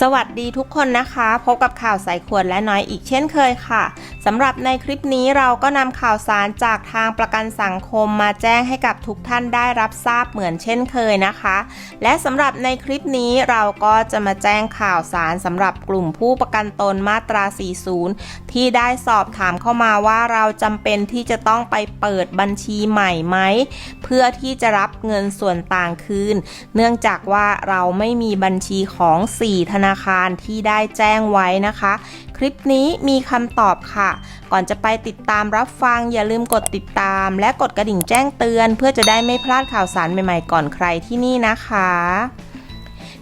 สวัสดีทุกคนนะคะ พบกับข่าวสายขวดและน้อยอีกเช่นเคยค่ะ สำหรับในคลิปนี้เราก็นำข่าวสารจากทางประกันสังคมมาแจ้งให้กับทุกท่านได้รับทราบเหมือนเช่นเคยนะคะ และสำหรับในคลิปนี้เราก็จะมาแจ้งข่าวสารสำหรับกลุ่มผู้ประกันตนมาตรา 40 ที่ได้สอบถามเข้ามาว่าเราจำเป็นที่จะต้องไปเปิดบัญชีใหม่ไหม เพื่อที่จะรับเงินส่วนต่างคืน เนื่องจากว่าเราไม่มีบัญชีของ 4 ธนาคารที่ได้แจ้งไว้นะคะ คลิปนี้มีคำตอบค่ะก่อนจะไปติดตามรับฟังอย่าลืมกดติดตาม และกดกระดิ่งแจ้งเตือน เพื่อจะได้ไม่พลาดข่าวสารใหม่ๆ ก่อนใครที่นี่นะคะ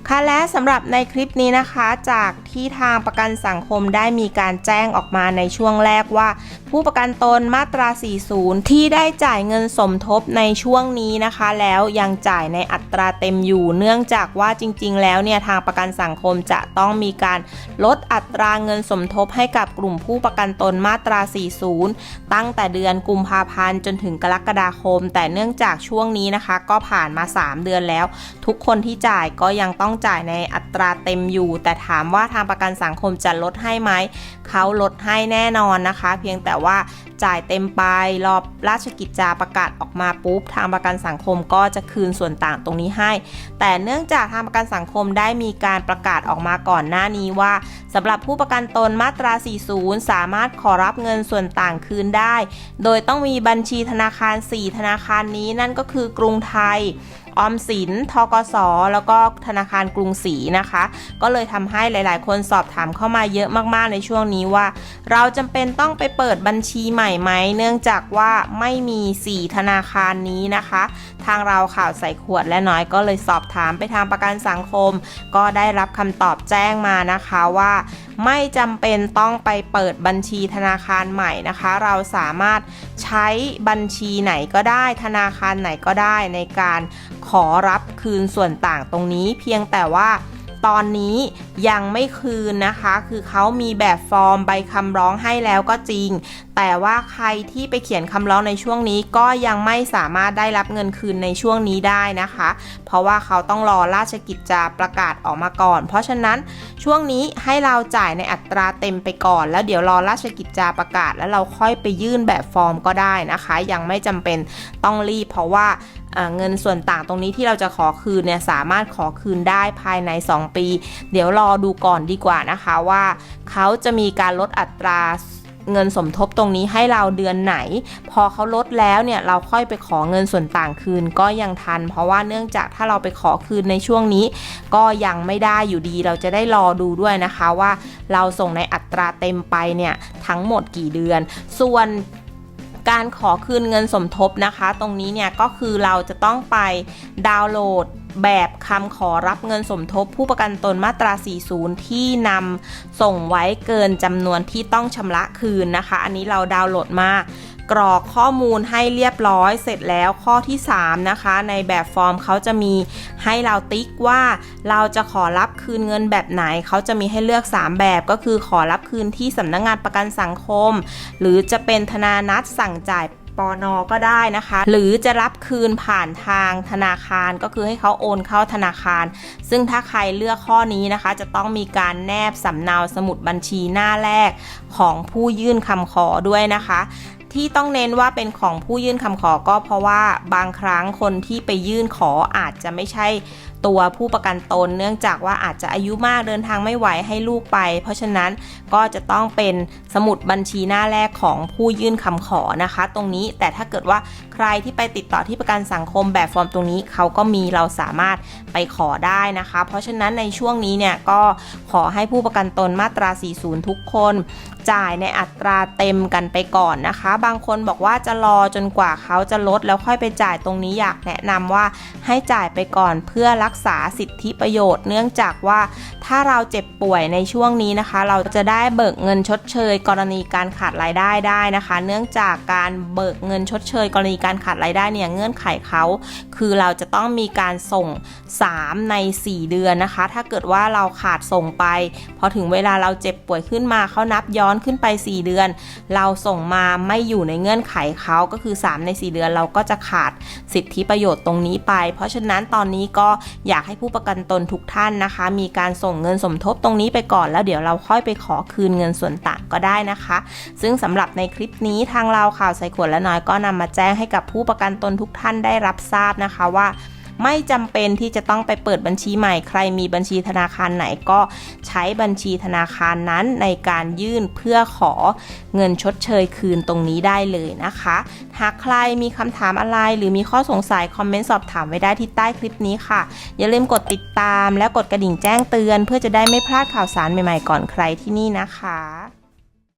ค่ะและสำหรับในคลิปนี้นะคะจาก ที่ทางประกันสังคมได้มีการแจ้งออกมาในช่วงแรกว่า ผู้ประกันตนมาตรา 40 ที่ได้จ่ายเงินสมทบในช่วงนี้นะคะ แล้วยังจ่ายในอัตราเต็มอยู่เนื่องจากว่าจริง ๆ แล้วเนี่ยทางประกันสังคมจะต้องมีการลดอัตราเงินสมทบให้กับกลุ่มผู้ประกันตนมาตรา 40 ตั้งแต่เดือนกุมภาพันธ์จนถึงกรกฎาคม แต่เนื่องจากช่วงนี้นะคะ ก็ผ่านมา 3 เดือนแล้ว ทุกคนที่จ่ายก็ยังต้องจ่ายในอัตราเต็มอยู่ แต่ถามว่าทางางประกันสังคมจะลดให้ไหม เขาลดให้แน่นอนนะคะ เพียงแต่ว่าจ่ายเต็มไปรอบราชกิจจาประกาศออกมาปุ๊บ ทางประกันสังคมก็จะคืนส่วนต่างตรงนี้ให้ แต่เนื่องจากทางประกันสังคมได้มีการประกาศออกมาก่อนหน้านี้ว่าสำหรับผู้ประกันตนมาตรา 40 สามารถขอรับเงินส่วนต่างคืนได้ โดยต้องมีบัญชีธนาคาร 4 ธนาคารนี้นั่นก็คือกรุงไทย ออมสินทกสแล้วก็ธนาคารกรุงศรีนะคะ ก็เลยทำให้หลาย ๆ คนสอบถามเข้ามาเยอะมาก ๆ ในช่วงนี้ว่า เราจำเป็นต้องไปเปิดบัญชีใหม่ไหม เนื่องจากว่าไม่มี 4 ธนาคารนี้นะคะ ทางเราข่าวใส่ขวดและน้อยก็เลยสอบถามไปทางประกันสังคม ก็ได้รับคำตอบแจ้งมานะคะว่าไม่จำเป็นต้องไปเปิดบัญชีธนาคารใหม่นะคะ เราสามารถใช้บัญชีไหนก็ได้ธนาคารไหนก็ได้ในการขอรับคืนส่วนต่างตรงนี้ เพียงแต่ว่า ตอนนี้ยังไม่คืนนะคะ คือเขามีแบบฟอร์มใบคำร้องให้แล้วก็จริง แต่ว่าใครที่ไปเขียนคำร้องในช่วงนี้ก็ยังไม่สามารถได้รับเงินคืนในช่วงนี้ได้นะคะ เพราะว่าเขาต้องรอราชกิจจาประกาศออกมาก่อน เพราะฉะนั้นช่วงนี้ให้เราจ่ายในอัตราเต็มไปก่อน แล้วเดี๋ยวรอราชกิจจาประกาศ แล้วเราค่อยไปยื่นแบบฟอร์มก็ได้นะคะ ยังไม่จำเป็นต้องรีบเพราะว่าเงินส่วนต่างตรงนี้ที่เราจะขอคืนเนี่ยสามารถขอคืนได้ภายใน 2ปี เดี๋ยวรอดูก่อนดีกว่านะคะว่าเขาจะมีการลดอัตราเงินสมทบตรงนี้ให้เราเดือนไหน พอเขาลดแล้วเนี่ยเราค่อยไปขอเงินส่วนต่างคืนก็ยังทัน เพราะว่าเนื่องจากถ้าเราไปขอคืนในช่วงนี้ ก็ยังไม่ได้อยู่ดีเราจะได้รอดูด้วยนะคะว่าเราส่งในอัตราเต็มไปเนี่ยทั้งหมดกี่เดือน ส่วนการขอคืนเงินสมทบนะคะ ตรงนี้เนี่ยก็คือเราจะต้องไปดาวน์โหลด แบบคำขอรับเงินสมทบผู้ประกันตนมาตรา 40 ที่นำส่งไว้เกินจำนวนที่ต้องชำระคืนนะคะ อันนี้เราดาวน์โหลดมากรอกข้อมูลให้เรียบร้อยเสร็จแล้วข้อที่ 3 นะคะ ในแบบฟอร์มเขาจะมีให้เราติ๊กว่าเราจะขอรับคืนเงินแบบไหน เขาจะมีให้เลือก 3 แบบก็คือขอรับคืนที่สำนักงงานประกันสังคม หรือจะเป็นธนานัดสั่งจ่าย ปอนอก็ได้นะคะ หรือจะรับคืนผ่านทางธนาคารก็คือให้เขาโอนเข้าธนาคาร ซึ่งถ้าใครเลือกข้อนี้นะคะ จะต้องมีการแนบสำเนาสมุดบัญชีหน้าแรกของผู้ยื่นคำขอด้วยนะคะ ที่ต้องเน้นว่าเป็นของผู้ยื่นคำขอก็เพราะว่าบางครั้งคนที่ไปยื่นขออาจจะไม่ใช่ตัวผู้ประกันตน เนื่องจากว่าอาจจะอายุมากเดินทางไม่ไหวให้ลูกไป เพราะฉะนั้นก็จะต้องเป็นสมุดบัญชีหน้าแรกของผู้ยื่นคำขอนะคะ ตรงนี้แต่ถ้าเกิดว่าใครที่ไปติดต่อที่ประกันสังคมแบบฟอร์มตรงนี้เขาก็มีเราสามารถไปขอได้นะคะ เพราะฉะนั้นในช่วงนี้เนี่ยก็ขอให้ผู้ประกันตนมาตรา 40 ทุกคนจ่ายในอัตราเต็มกันไปก่อนนะคะ บางคนบอกว่าจะรอจนกว่าเขาจะลดแล้วค่อยไปจ่ายตรงนี้อยากแนะนำว่าให้จ่ายไปก่อนเพื่อรักษาสิทธิประโยชน์ เนื่องจากว่าถ้าเราเจ็บป่วยในช่วงนี้นะคะ เราจะได้เบิกเงินชดเชย กรณีการขาดรายได้ได้นะคะ เนื่องจากการเบิกเงินชดเชย กรณีการขาดรายได้เนี่ยเงื่อนไขเขาคือเราจะต้องมีการส่ง 3 ใน 4 เดือนนะคะ ถ้าเกิดว่าเราขาดส่งไป พอถึงเวลาเราเจ็บป่วยขึ้นมาเขานับย้อนอนขึ้นไป 4 เดือน เราส่งมาไม่อยู่ในเงื่อนไขเขาก็คือ 3 ใน 4 เดือนเราก็จะขาดสิทธิประโยชน์ตรงนี้ไป เพราะฉะนั้นตอนนี้ก็อยากให้ผู้ประกันตนทุกท่านนะคะ มีการส่งเงินสมทบตรงนี้ไปก่อน แล้วเดี๋ยวเราค่อยไปขอคืนเงินส่วนต่างก็ได้นะคะ ซึ่งสำหรับในคลิปนี้ทางเราข่าวใส่ขวดและน้อยก็นำมาแจ้งให้กับผู้ประกันตนทุกท่านได้รับทราบนะคะว่า ไม่จำเป็นที่จะต้องไปเปิดบัญชีใหม่ ใครมีบัญชีธนาคารไหนก็ใช้บัญชีธนาคารนั้นในการยื่นเพื่อขอเงินชดเชยคืนตรงนี้ได้เลยนะคะ หากใครมีคำถามอะไรหรือมีข้อสงสัย คอมเมนต์สอบถามไว้ได้ที่ใต้คลิปนี้ค่ะ อย่าลืมกดติดตามและกดกระดิ่งแจ้งเตือน เพื่อจะได้ไม่พลาดข่าวสารใหม่ๆก่อนใครที่นี่นะคะ